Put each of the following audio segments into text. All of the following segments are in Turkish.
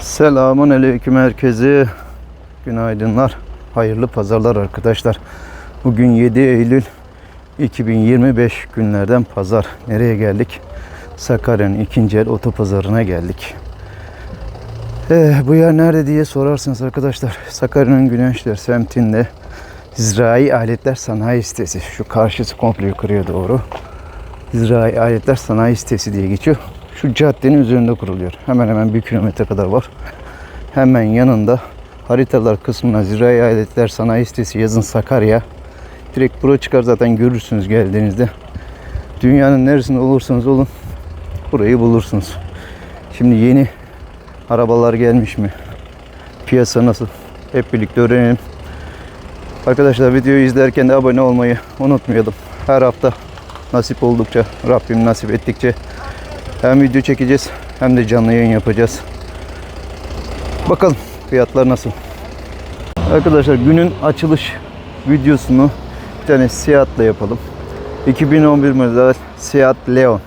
Selamun aleyküm herkese. Günaydınlar. Hayırlı pazarlar arkadaşlar. Bugün 7 Eylül 2025 günlerden pazar. Nereye geldik? Sakarya'nın ikinci el otopazarına geldik. Eh, bu yer nerede diye sorarsınız arkadaşlar. Sakarya'nın Güneşler semtinde Zirai Aletler Sanayi Sitesi. Şu karşısı komple yukarıya doğru. Zirai Aletler Sanayi Sitesi diye geçiyor. Şu caddenin üzerinde kuruluyor. Hemen hemen bir kilometre kadar var. Hemen yanında haritalar kısmına Zirai Aletler Sanayi Sitesi yazın Sakarya. Direkt bura çıkar zaten görürsünüz geldiğinizde. Dünyanın neresinde olursanız olun burayı bulursunuz. Şimdi yeni arabalar gelmiş mi? Piyasa nasıl? Hep birlikte öğrenelim. Arkadaşlar videoyu izlerken de abone olmayı unutmayalım. Her hafta nasip oldukça, Rabbim nasip ettikçe hem video çekeceğiz hem de canlı yayın yapacağız. Bakalım fiyatlar nasıl. Arkadaşlar günün açılış videosunu bir tane Seat'la yapalım. 2011 model Seat Leon.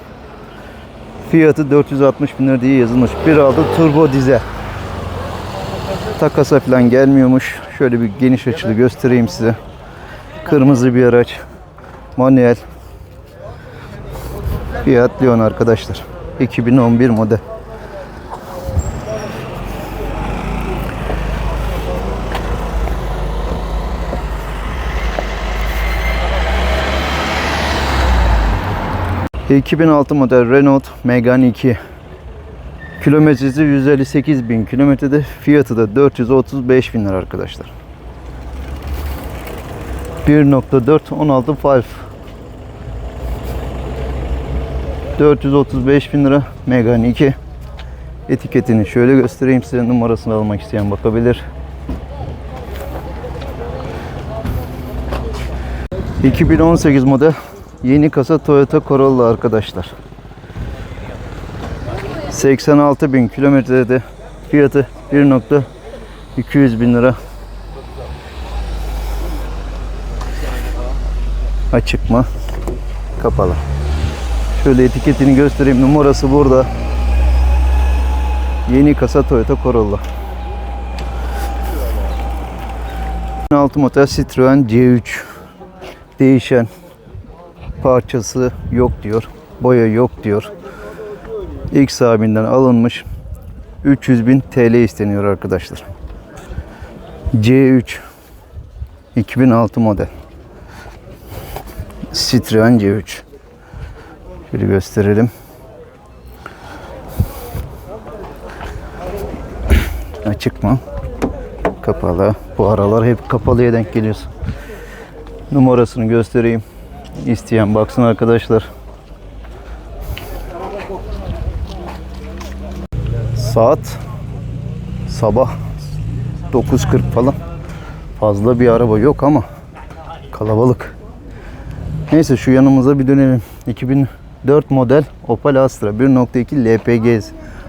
Fiyatı 460 bin lira diye yazılmış. 1.6 turbo dizel. Takasa falan gelmiyormuş. Şöyle bir geniş açılı göstereyim size. Kırmızı bir araç. Manuel. Fiat Leon arkadaşlar. 2011 model. ...2006 model Renault Megane 2 Kilometresi 158 bin kilometrede fiyatı da 435 bin lira arkadaşlar. 1.4 16 Five 435 bin lira Megane 2 etiketini şöyle göstereyim size numarasını almak isteyen bakabilir. 2018 model yeni kasa Toyota Corolla arkadaşlar. 86 bin kilometrede fiyatı 1.200 bin lira. Açık mı? Kapalı. Şöyle etiketini göstereyim. Numarası burada. Yeni kasa Toyota Corolla. 2006 model Citroen C3. Değişen parçası yok diyor. Boya yok diyor. İlk sahibinden alınmış 300 bin TL isteniyor arkadaşlar. C3 2006 model. Citroen C3. Şöyle gösterelim. Açık mı? Kapalı. Bu aralar hep kapalıya denk geliyorsun. Numarasını göstereyim. İsteyen baksın arkadaşlar. Saat sabah 9.40 falan. Fazla bir araba yok ama kalabalık. Neyse şu yanımıza bir dönelim. 2004 model Opel Astra 1.2 LPG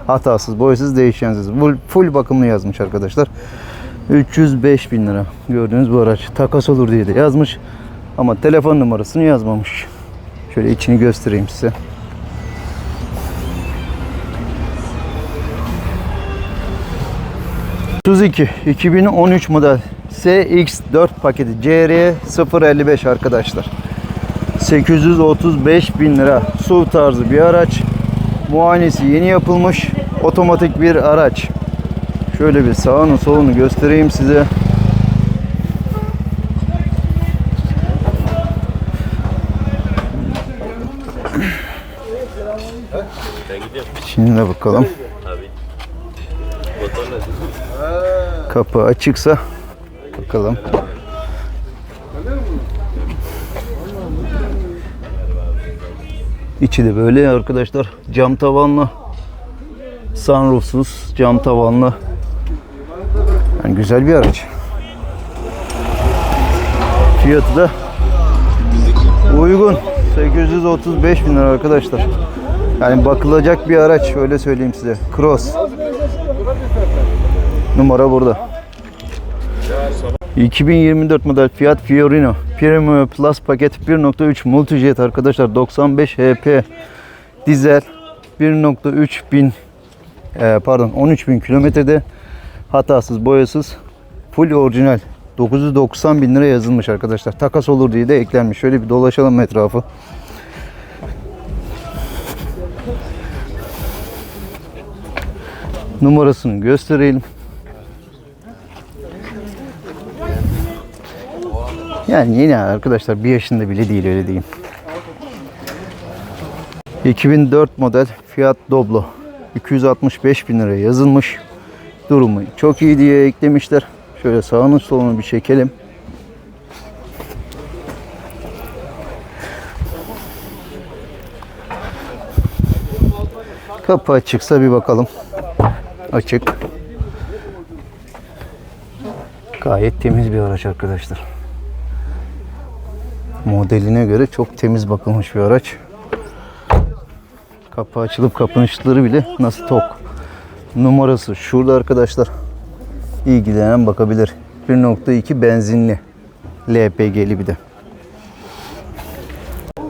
hatasız, boyasız, değişensiz. Full, full bakımlı yazmış arkadaşlar. 305 bin lira. Gördüğünüz bu araç. Takas olur diye de yazmış. Ama telefon numarasını yazmamış. Şöyle içini göstereyim size. Suzuki 2013 model SX4 paketi CR 055 arkadaşlar. 835 bin lira SUV tarzı bir araç. Muayenesi yeni yapılmış otomatik bir araç. Şöyle bir sağını solunu göstereyim size. Şimdi bakalım. Kapı açıksa bakalım. İçi de böyle arkadaşlar. Cam tavanlı. Sunroofsuz cam tavanlı. Yani güzel bir araç. Fiyatı da uygun. 835 bin lira arkadaşlar. Yani bakılacak bir araç öyle söyleyeyim size. Cross. Numara burada. 2024 model Fiat Fiorino Premium Plus paket 1.3 Multijet arkadaşlar 95 HP dizel 1.3 bin e, pardon 13 bin kilometrede hatasız boyasız full orijinal 990 bin lira yazılmış arkadaşlar. Takas olur diye de eklenmiş. Şöyle bir dolaşalım etrafı. Numarasını gösterelim. Yani yeni arkadaşlar bir yaşında bile değil öyle diyeyim. 2004 model Fiat Doblo 265 bin liraya yazılmış. Durumu çok iyi diye eklemişler. Şöyle sağını solunu bir çekelim. Kapı açıksa bir bakalım. Açık. Gayet temiz bir araç arkadaşlar. Modeline göre çok temiz bakılmış bir araç. Kapı açılıp kapanışları bile nasıl tok. Numarası şurada arkadaşlar. İlgilenen bakabilir. 1.2 benzinli. LPG'li bir de.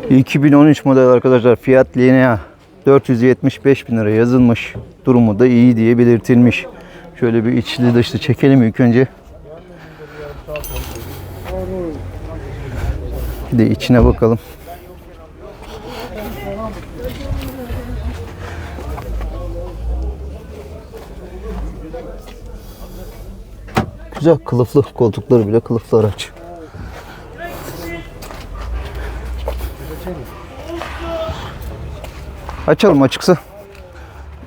2013 model arkadaşlar Fiat Linea 475 bin lira yazılmış. Durumu da iyi diye belirtilmiş. Şöyle bir içli dışlı çekelim ilk önce. Bir de içine bakalım. Güzel kılıflı koltukları bile kılıflı araç. Açalım açıksa.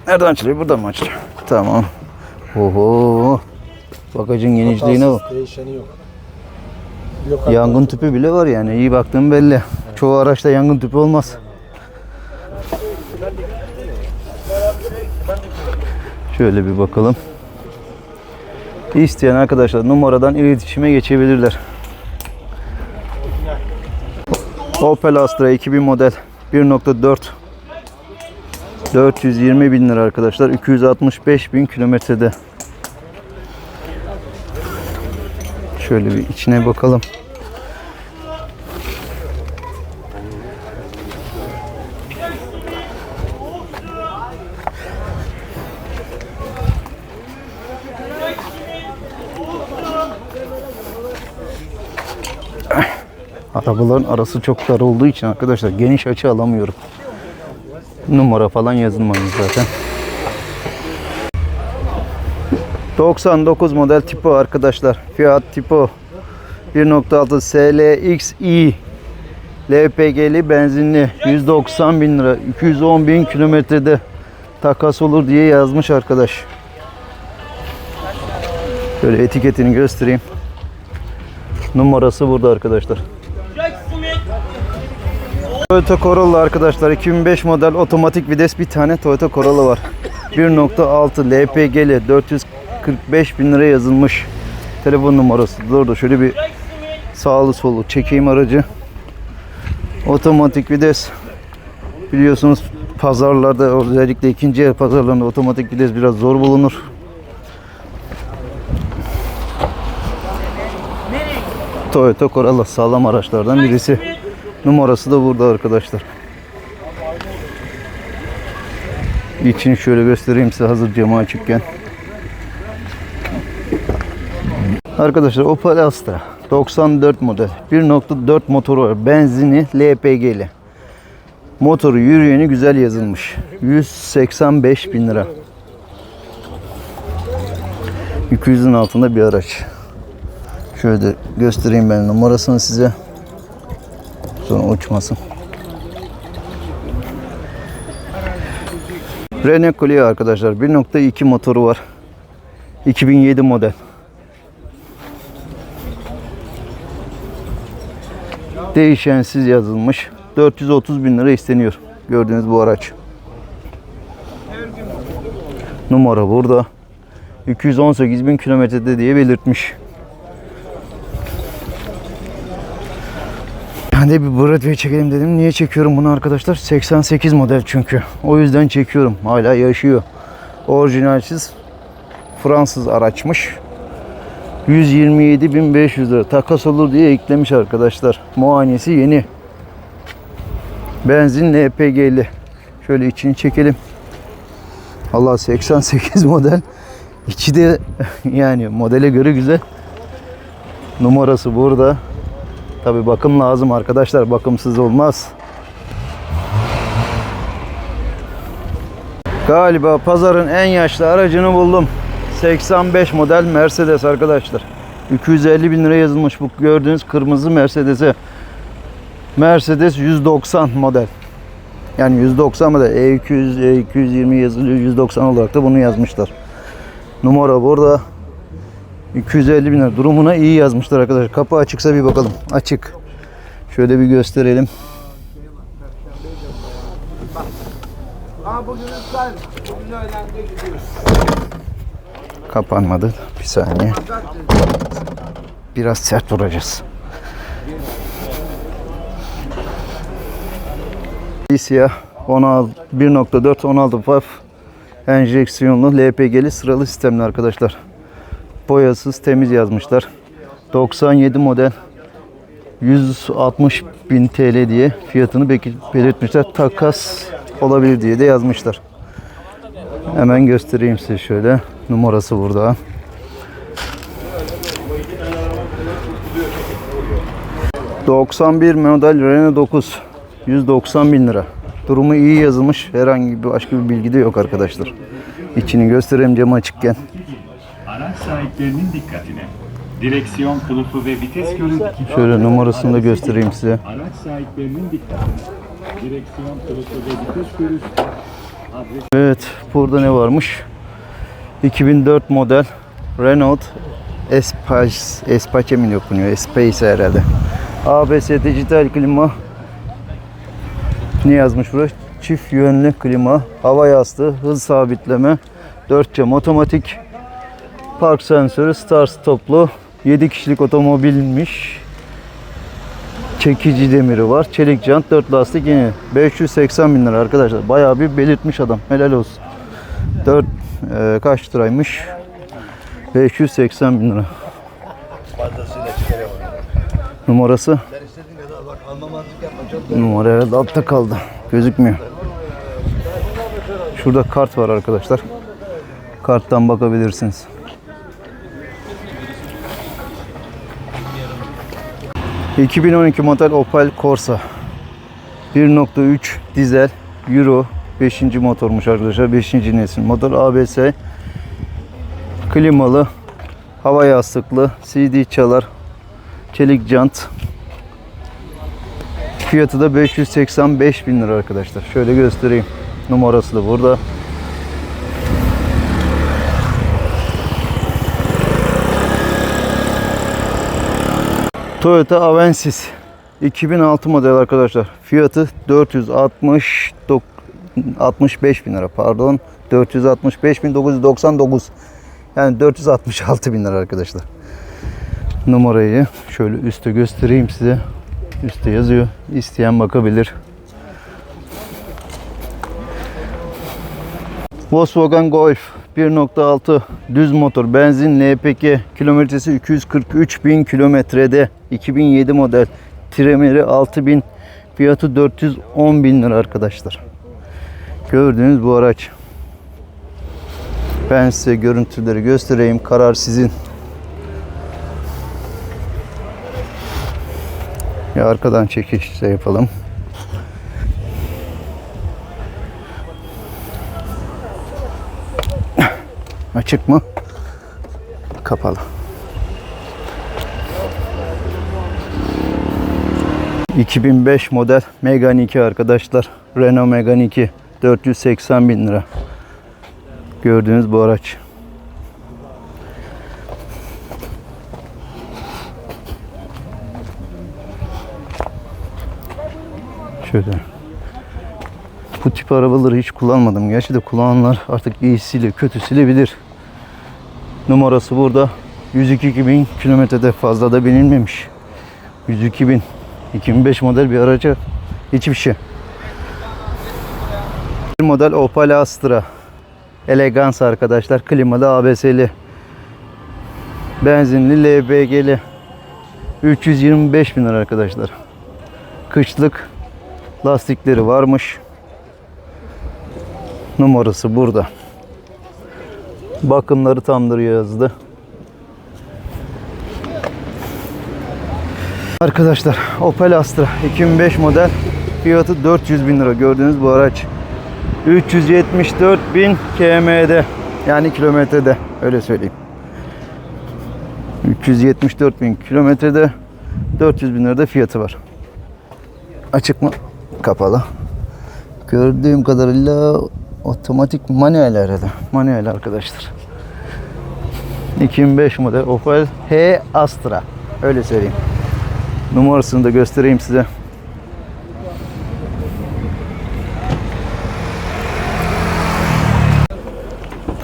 Nereden açılıyor? Buradan mı açılıyor? Tamam. Oho. Bagajın genişliğine bak. Değişeni yok. Yok Yangın tüpü bile var yani. İyi baktığım belli. Çoğu araçta yangın tüpü olmaz. Şöyle bir bakalım. İsteyen arkadaşlar numaradan iletişime geçebilirler. Opel Astra 2000 model 1.4 420 bin lira arkadaşlar 265 bin kilometrede şöyle bir içine bakalım Arabaların arası çok dar olduğu için arkadaşlar geniş açı alamıyorum. Numara falan yazılmamış zaten. 99 model Tipo arkadaşlar. Fiat Tipo 1.6 SLXi LPG'li benzinli 190 bin lira 210 bin kilometrede takas olur diye yazmış arkadaş. Şöyle etiketini göstereyim. Numarası burada arkadaşlar. Toyota Corolla arkadaşlar 2005 model otomatik vites bir tane Toyota Corolla var. 1.6 LPG'li 445 bin lira yazılmış. Telefon numarası orada şöyle bir sağlı solu çekeyim aracı. Otomatik vites biliyorsunuz pazarlarda özellikle ikinci el pazarlarında otomatik vites biraz zor bulunur. Toyota Corolla sağlam araçlardan birisi. Numarası da burada arkadaşlar. İçini şöyle göstereyim size hazır camı açıkken. Arkadaşlar Opel Astra 94 model 1.4 motoru var. Benzinli LPG'li. Motoru yürüyeni güzel yazılmış. 185 bin lira. 200'ün altında bir araç. Şöyle de göstereyim ben numarasını size. Sonra uçmasın. Renault Clio arkadaşlar 1.2 motoru var. 2007 model. Değişensiz yazılmış. 430 bin lira isteniyor. Gördüğünüz bu araç. Numara burada. 218 bin kilometrede diye belirtmiş. Ben de bir Broadway çekelim dedim. Niye çekiyorum bunu arkadaşlar? 88 model çünkü. O yüzden çekiyorum. Hala yaşıyor. Orijinalsiz Fransız araçmış. 127.500 lira takas olur diye eklemiş arkadaşlar. Muayenesi yeni. Benzin LPG'li. Şöyle içini çekelim. Allah 88 model. İçi de yani modele göre güzel. Numarası burada. Tabi bakım lazım arkadaşlar. Bakımsız olmaz. Galiba pazarın en yaşlı aracını buldum. 85 model Mercedes arkadaşlar. 250 bin lira yazılmış bu gördüğünüz kırmızı Mercedes'e. Mercedes 190 model. Yani 190 model. E E200, E220 yazılıyor. 190 olarak da bunu yazmışlar. Numara burada. 250 bin lira. Durumuna iyi yazmışlar arkadaşlar. Kapı açıksa bir bakalım. Açık. Şöyle bir gösterelim. Ama bugün iptal. Bugün öğlende gidiyoruz. Kapanmadı. Bir saniye. Biraz sert vuracağız. siyah 16 1.4 16 paf enjeksiyonlu LPG'li sıralı sistemli arkadaşlar. Boyasız temiz yazmışlar. 97 model 160 bin TL diye fiyatını belirtmişler. Takas olabilir diye de yazmışlar. Hemen göstereyim size şöyle. Numarası burada. ...91 model Renault 9... ...190 bin lira. Durumu iyi yazılmış. Herhangi bir başka bir bilgi de yok arkadaşlar. İçini göstereyim cam açıkken. Araç sahiplerinin dikkatine. Direksiyon kılıfı ve vites görüntüsü. Şöyle numarasını da göstereyim size. Araç sahiplerinin dikkatine. Direksiyon kılıfı ve vites görüntüsü. Evet, burada ne varmış? 2004 model Renault Espace, Espace mi okunuyor? Espace herhalde. ABS dijital klima. Ne yazmış buraya? Çift yönlü klima, hava yastığı, hız sabitleme, 4 cam otomatik, park sensörü, start stoplu, 7 kişilik otomobilmiş. Çekici demiri var. Çelik jant, 4 lastik yeni. 580 bin lira arkadaşlar. Bayağı bir belirtmiş adam. Helal olsun. 4 e, kaç liraymış? 580 bin lira. Numarası? Numara herhalde altta kaldı. Gözükmüyor. Şurada kart var arkadaşlar. Karttan bakabilirsiniz. ...2012 model Opel Corsa... ...1.3 dizel... ...Euro... ...5. motormuş arkadaşlar... ...5. nesil motor ABS... ...klimalı... ...hava yastıklı... CD çalar... ...çelik jant... ...fiyatı da 585 bin lira arkadaşlar... ...şöyle göstereyim... ...numarası da burada... Toyota Avensis 2006 model arkadaşlar. Fiyatı 460 dok- 65 bin lira pardon. 465 bin 999. Yani 466 bin lira arkadaşlar. Numarayı şöyle üstte göstereyim size. Üstte yazıyor. İsteyen bakabilir. Volkswagen Golf 1.6 düz motor benzin LPG kilometresi 243 bin kilometrede 2007 model Tremeri 6000 fiyatı 410 bin lira arkadaşlar. Gördüğünüz bu araç. Ben size görüntüleri göstereyim. Karar sizin. Ya arkadan çekiş şey yapalım. Açık mı? Kapalı. ...2005 model Megane 2 arkadaşlar. Renault Megane 2. 480 bin lira. Gördüğünüz bu araç. Şöyle. Bu tip arabaları hiç kullanmadım. Gerçi de kullananlar artık iyisiyle kötüsüyle bilir. Numarası burada. 102 bin kilometrede fazla da binilmemiş. 102 bin. 2005 model bir araca hiçbir şey. Model Opel Astra. Elegans arkadaşlar. Klimalı ABS'li. Benzinli LPG'li. 325 bin lira arkadaşlar. Kışlık lastikleri varmış. Numarası burada. Bakımları tamdır yazdı. Arkadaşlar Opel Astra 2005 model fiyatı 400 bin lira gördüğünüz bu araç 374 bin km'de. Yani kilometrede öyle söyleyeyim. 374 bin kilometrede 400 bin lirada fiyatı var. Açık mı? Kapalı. Gördüğüm kadarıyla otomatik manuel herhalde. Manuel arkadaşlar. 2005 model Opel H Astra. Öyle söyleyeyim. Numarasını da göstereyim size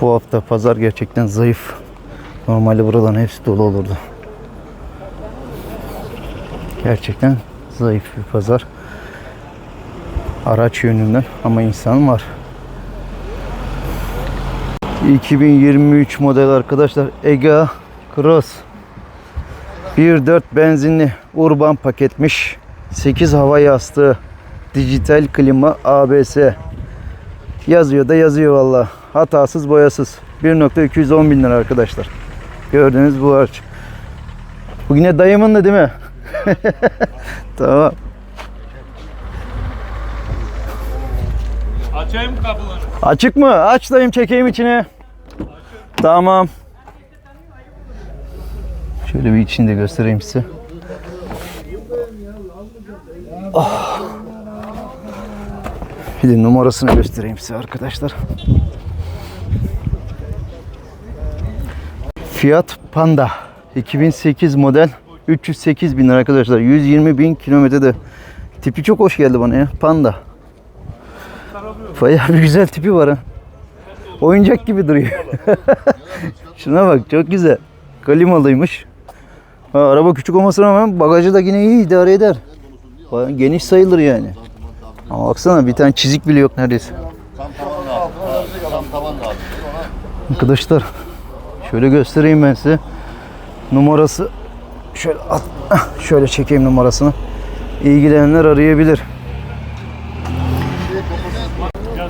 Bu hafta pazar gerçekten zayıf. Normalde buraların hepsi dolu olurdu. Gerçekten zayıf bir pazar. Araç yönünden ama insan var. 2023 model arkadaşlar Ega Cross 1.4 benzinli urban paketmiş. 8 hava yastığı, dijital klima, ABS. Yazıyor da yazıyor valla. Hatasız boyasız. 1.210 bin lira arkadaşlar. Gördüğünüz bu araç. Bu yine dayımın da değil mi? tamam. Açayım kapıları. Açık mı? Aç dayım çekeyim içine. Tamam. Şöyle bir içini de göstereyim size. Ah. Bir de numarasını göstereyim size arkadaşlar. Fiat Panda 2008 model 308 bin arkadaşlar 120 bin kilometrede tipi çok hoş geldi bana ya Panda Bayağı bir güzel tipi var ha. Oyuncak gibi duruyor. Şuna bak çok güzel. Klimalıymış. Ha, araba küçük olmasına rağmen bagajı da yine iyi idare eder. Bayağı geniş sayılır yani. Ama baksana bir tane çizik bile yok neredeyse. Arkadaşlar şöyle göstereyim ben size. Numarası şöyle at, şöyle çekeyim numarasını. İlgilenenler arayabilir.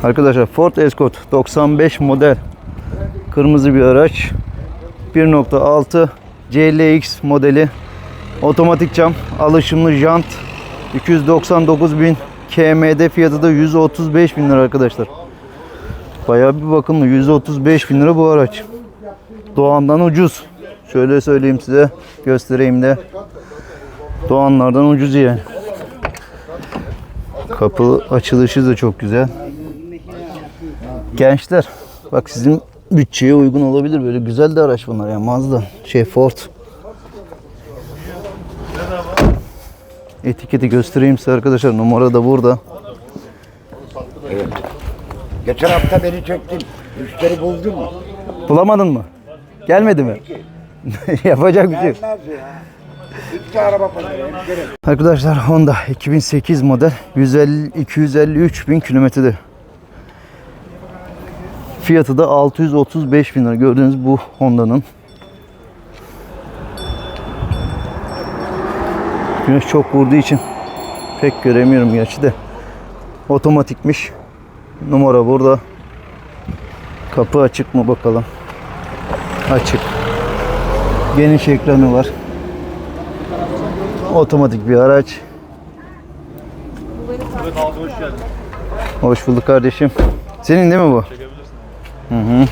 Arkadaşlar Ford Escort 95 model kırmızı bir araç 1.6 CLX modeli otomatik cam alışımlı jant 299 bin KM'de fiyatı da 135 bin lira arkadaşlar bayağı bir bakımlı 135 bin lira bu araç Doğan'dan ucuz şöyle söyleyeyim size göstereyim de Doğanlardan ucuz yani kapı açılışı da çok güzel Gençler bak sizin bütçeye uygun olabilir. Böyle güzel de araç bunlar ya. Mazda, şey Ford. Etiketi göstereyim size arkadaşlar. Numara da burada. Geçen hafta beni çektin. Müşteri buldun mu? Bulamadın mı? Gelmedi mi? Yapacak bir şey yok. Gelmez ya. İki araba pazarı müşteri. Arkadaşlar Honda 2008 model 150 253 bin kilometrede. Fiyatı da 635 bin lira. Gördüğünüz bu Honda'nın. Güneş çok vurduğu için pek göremiyorum gerçi de. Otomatikmiş. Numara burada. Kapı açık mı bakalım. Açık. Geniş ekranı var. Otomatik bir araç. Evet abi hoş geldin. Hoş bulduk kardeşim. Senin değil mi bu? Hı hı.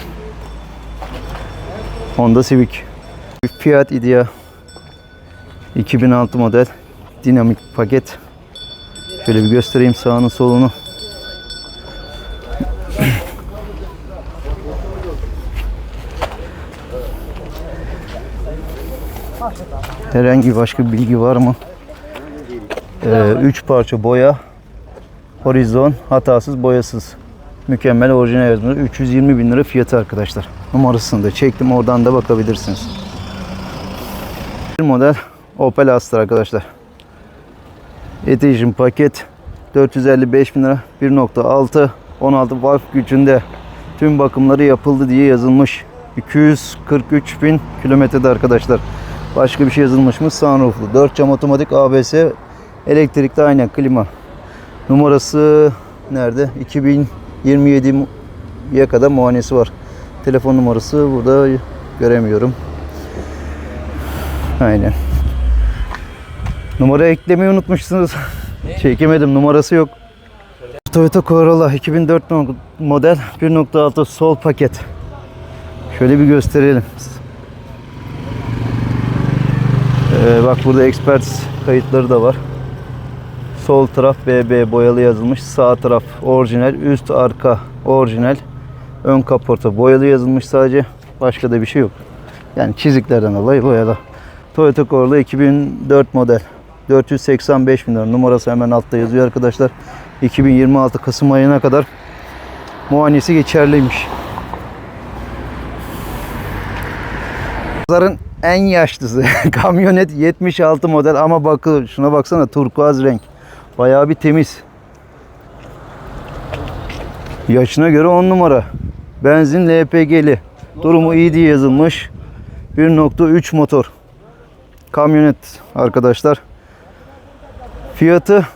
Honda Civic. Fiat Idea 2006 model dinamik paket. Şöyle bir göstereyim sağını solunu. Herhangi başka bilgi var mı? 3 parça boya. Horizon hatasız boyasız. Mükemmel orijinal yazmalı. 320 bin lira fiyatı arkadaşlar. Numarasını da çektim. Oradan da bakabilirsiniz. Bir model Opel Astra arkadaşlar. Edition paket 455 bin lira. 1.6 16 valve gücünde tüm bakımları yapıldı diye yazılmış. 243 bin kilometrede arkadaşlar. Başka bir şey yazılmış mı? Sunrooflu. 4 cam otomatik ABS elektrikli aynen klima. Numarası nerede? 2027'ye kadar muayenesi var. Telefon numarası burada göremiyorum. Aynen. Numara eklemeyi unutmuşsunuz. Çekemedim numarası yok. Toyota Corolla 2004 model 1.6 sol paket. Şöyle bir gösterelim. Ee, bak burada expert kayıtları da var. Sol taraf BB boyalı yazılmış. Sağ taraf orijinal. Üst arka orijinal. Ön kaporta boyalı yazılmış sadece. Başka da bir şey yok. Yani çiziklerden dolayı boyalı. Toyota Corolla 2004 model. 485 bin lira. Numarası hemen altta yazıyor arkadaşlar. 2026 Kasım ayına kadar muayenesi geçerliymiş. Pazarın en yaşlısı. Kamyonet 76 model ama bakın şuna baksana turkuaz renk. Bayağı bir temiz. Yaşına göre 10 numara. Benzin LPG'li. Durumu iyi diye yazılmış. 1.3 motor. Kamyonet arkadaşlar. Fiyatı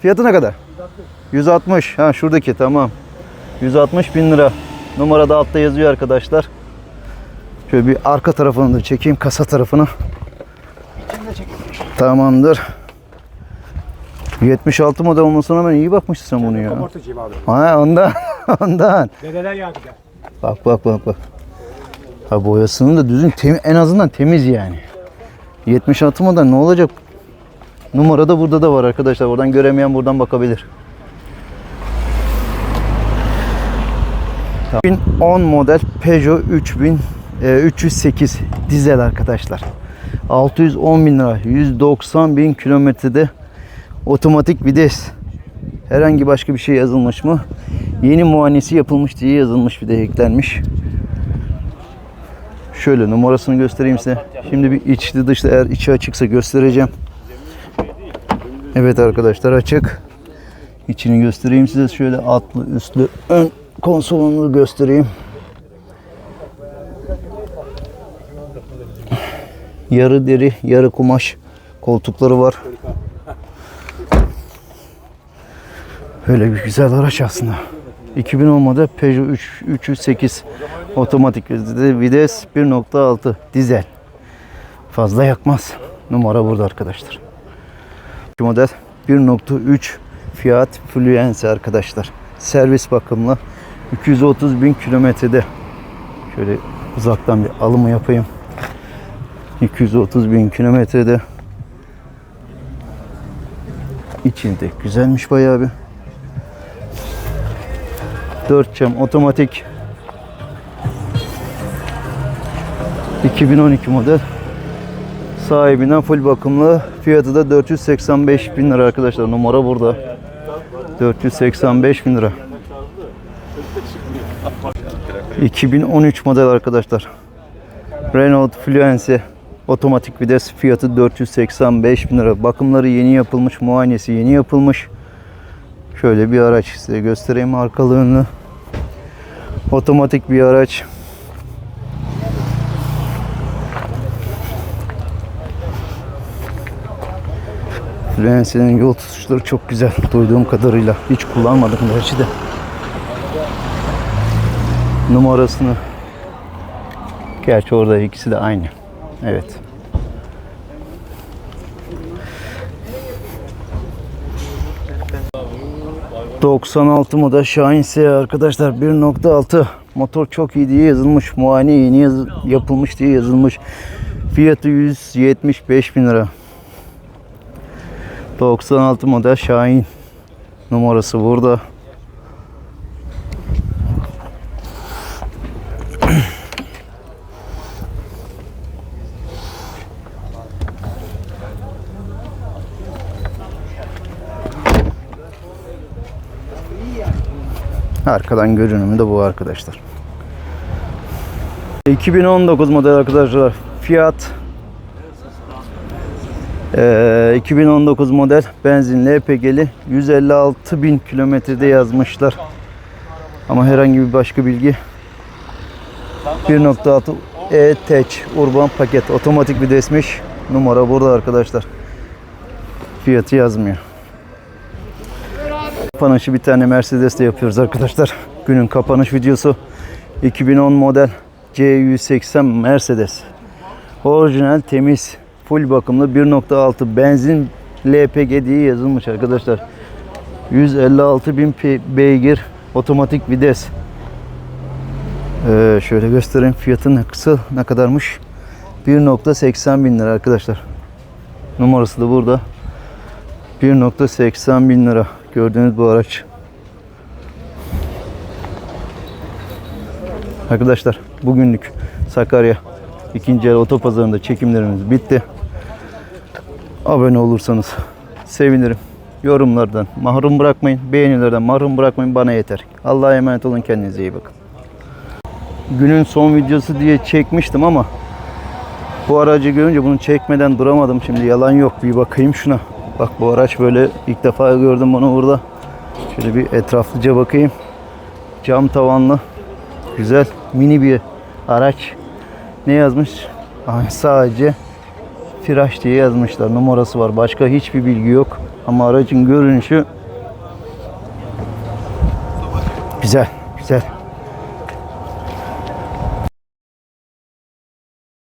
fiyatı ne kadar? 160. Ha şuradaki tamam. 160 bin lira. Numarada altta yazıyor arkadaşlar. Şöyle bir arka tarafını da çekeyim. Kasa tarafını. Tamamdır. 76 model olmasına rağmen iyi bakmışsın sen bunu ya. Ortacıyım abi. Ha ondan. ondan. Dedeler yadigar. Bak bak bak bak. Ha boyasının da düzgün temiz, en azından temiz yani. 76 model ne olacak? Numara da burada da var arkadaşlar. Oradan göremeyen buradan bakabilir. 2010 model Peugeot 3000 e, 308 dizel arkadaşlar. 610 bin lira, 190 bin kilometrede otomatik vites. Herhangi başka bir şey yazılmış mı? Yeni muayenesi yapılmış diye yazılmış bir de eklenmiş. Şöyle numarasını göstereyim size. Şimdi bir içli dışlı eğer içi açıksa göstereceğim. Evet arkadaşlar açık. İçini göstereyim size. Şöyle altlı üstlü ön konsolunu göstereyim. Yarı deri, yarı kumaş koltukları var. Böyle bir güzel araç aslında. 2010 model Peugeot 3, 308 otomatik vites 1.6 dizel. Fazla yakmaz. Numara burada arkadaşlar. Bu model 1.3 Fiat Fluence arkadaşlar. Servis bakımlı 230 bin kilometrede. Şöyle uzaktan bir alımı yapayım. 230 bin kilometrede. İçinde güzelmiş bayağı bir. 4 cam otomatik. 2012 model. Sahibinden full bakımlı. Fiyatı da 485 bin lira arkadaşlar. Numara burada. 485 bin lira. 2013 model arkadaşlar. Renault Fluence otomatik vites fiyatı 485 bin lira bakımları yeni yapılmış muayenesi yeni yapılmış şöyle bir araç size göstereyim arkalı önlü otomatik bir araç Fluence'nin yol tutuşları çok güzel duyduğum kadarıyla. Hiç kullanmadım gerçi de. Numarasını Gerçi orada ikisi de aynı. Evet. ...96 model Şahin S. Arkadaşlar 1.6 motor çok iyi diye yazılmış. Muayene yeni yaz- yapılmış diye yazılmış. Fiyatı 175 bin lira. 96 model Şahin. Numarası burada. Arkadan görünümü de bu arkadaşlar. 2019 model arkadaşlar. Fiat ee, 2019 model benzin LPG'li 156 bin kilometrede yazmışlar. Ama herhangi bir başka bilgi 1.6 E-Tech urban paket otomatik vitesmiş. Numara burada arkadaşlar. Fiyatı yazmıyor. Kapanışı bir tane Mercedes'te yapıyoruz arkadaşlar. Günün kapanış videosu. 2010 model C180 Mercedes. Orijinal temiz, full bakımlı 1.6 benzin LPG diye yazılmış arkadaşlar. 156 bin beygir otomatik vites. Ee, şöyle göstereyim fiyatı ne kısa ne kadarmış? 1.80 bin lira arkadaşlar. Numarası da burada. 1.80 bin lira gördüğünüz bu araç. Arkadaşlar bugünlük Sakarya ikinci el otopazarında çekimlerimiz bitti. Abone olursanız sevinirim. Yorumlardan mahrum bırakmayın. Beğenilerden mahrum bırakmayın. Bana yeter. Allah'a emanet olun. Kendinize iyi bakın. Günün son videosu diye çekmiştim ama bu aracı görünce bunu çekmeden duramadım. Şimdi yalan yok. Bir bakayım şuna. Bak bu araç böyle ilk defa gördüm bunu burada. Şöyle bir etraflıca bakayım. Cam tavanlı. Güzel. Mini bir araç. Ne yazmış? Aa, sadece Firaş diye yazmışlar. Numarası var. Başka hiçbir bilgi yok. Ama aracın görünüşü güzel. Güzel.